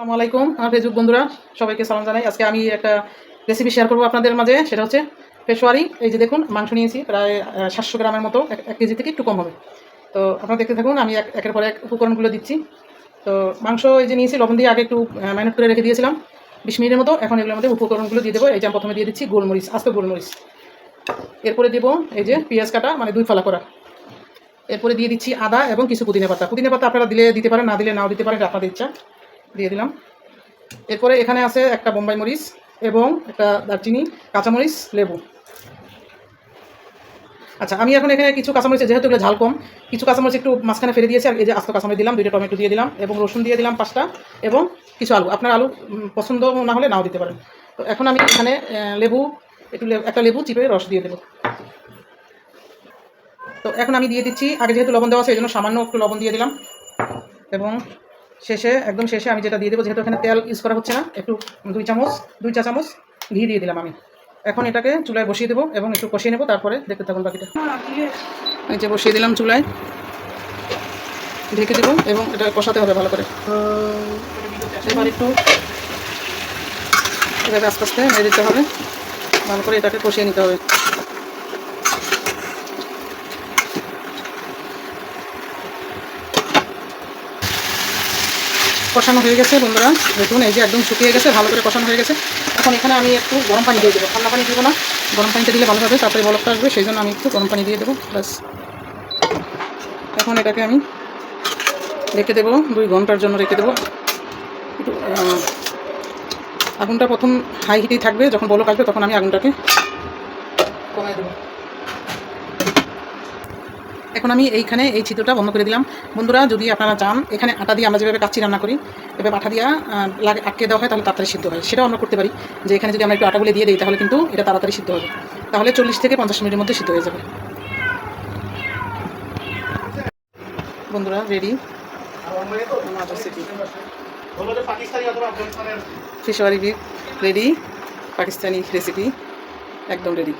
আসসালামু আলাইকুম। আমার ফেসবুক বন্ধুরা, সবাইকে সালাম জানাই। আজকে আমি একটা রেসিপি শেয়ার করব আপনাদের মাঝে, সেটা হচ্ছে পেশোয়ারি এই যে দেখুন, মাংস নিয়েছি, প্রায় সাতশো গ্রামের মতো, এক কেজি থেকে একটু কম হবে। তো আপনারা দেখতে থাকুন, আমি এক, একের পর এক উপকরণগুলো দিচ্ছি। তো মাংস এই যে নিয়েছি, লবণ দিয়ে আগে একটু ম্যানেট করে রেখে দিয়েছিলাম। বিশ মিনিটের মতো, এখন এগুলোর মধ্যে উপকরণগুলো দিয়ে দেবো। এই যে আমি প্রথমে দিয়ে দিচ্ছি গোলমরিচ, আস্ত গোলমরিচ। এরপরে দেবো এই যে পেঁয়াজ কাটা মানে দুই ফালা করা। এরপরে দিয়ে দিচ্ছি আদা এবং কিছু পুদিনা পাতা। পুদিনা পাতা আপনারা দিলে দিতে পারেন, না দিলে নাও দিতে পারেন আপনাদের ইচ্ছা। দিয়ে দিলাম। এরপরে এখানে আছে একটা বোম্বাই মরিচ এবং একটা দারচিনি, কাঁচামরিচ, লেবু। আচ্ছা আমি এখন এখানে কিছু কাঁচামরিচ যেহেতু এগুলো ঝাল কম, কিছু কাঁচামরিচ একটু মাঝখানে ফেলে দিয়েছি, আর এই যে আস্ত কাঁচামরিচ দিলাম, দুইটা টমেটো দিয়ে দিলাম এবং রসুন দিয়ে দিলাম পাঁচটা এবং কিছু আলু। আপনার আলু পছন্দ না হলে নাও দিতে পারেন। তো এখন আমি এখানে লেবু, একটু একটা লেবু চিপে রস দিয়ে দেবো। তো এখন আমি দিয়ে দিচ্ছি, আগে যেহেতু লবণ দেওয়া আছে, এই জন্য সামান্য একটু লবণ দিয়ে দিলাম এবং শেষে, একদম শেষে আমি যেটা দিয়ে দেবো, যেহেতু এখানে তেল ইউজ করা হচ্ছে না, একটু দুই চামচ, দুই চা চামচ ঘি দিয়ে দিলাম আমি। এখন এটাকে চুলায় বসিয়ে দেবো এবং একটু কষিয়ে নেব, তারপরে দেখতে থাকুন বাকিটা। এই যে বসিয়ে দিলাম চুলায়। ঢেকে দেবো এবং এটা কষাতে হবে ভালো করে। এবার একটু এভাবে আস্তে আস্তে মেরে দিতে হবে। ভালো করে এটাকে কষিয়ে নিতে হবে। কষানো হয়ে গেছে বন্ধুরা। দেখুন, এই যে একদম শুকিয়ে গেছে, ভালো করে কষানো হয়ে গেছে। এখন এখানে আমি একটু গরম পানি দিয়ে দেবো। ঠান্ডা পানি দেবো না, গরম পানিটা দিলে ভালো হবে, তারপরে বলকটা আসবে, সেই জন্য আমি একটু গরম পানি দিয়ে দেবো, ব্যাস। এখন এটাকে আমি রেখে দেবো, দুই ঘণ্টার জন্য রেখে দেবো। একটু আগুনটা প্রথম হাই হিটেই থাকবে, যখন বলক আসবে তখন আমি আগুনটাকে কমিয়ে দেবো। এখন আমি এইখানে এই চিত্রটা বন্ধ করে দিলাম। বন্ধুরা, যদি আপনারা চান, এখানে আটা দিয়ে আমরা যেভাবে কাচ্চি রান্না করি, এভাবে আটা দিয়ে লাগে আটকে দেওয়া হয়, তাহলে তাড়াতাড়ি সিদ্ধ হয়। সেটাও আমরা করতে পারি। যে এখানে যদি আমরা একটু আটাগুলো দিয়ে দিই, তাহলে কিন্তু এটা তাড়াতাড়ি সিদ্ধ হবে। তাহলে চল্লিশ থেকে পঞ্চাশ মিনিটের মধ্যে সিদ্ধ হয়ে যাবে। বন্ধুরা রেডি ফিশওয়ারি রেডি পাকিস্তানি রেসিপি একদম রেডি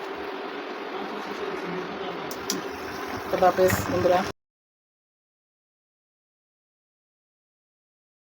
খোদা হাফেজ বন্ধুরা।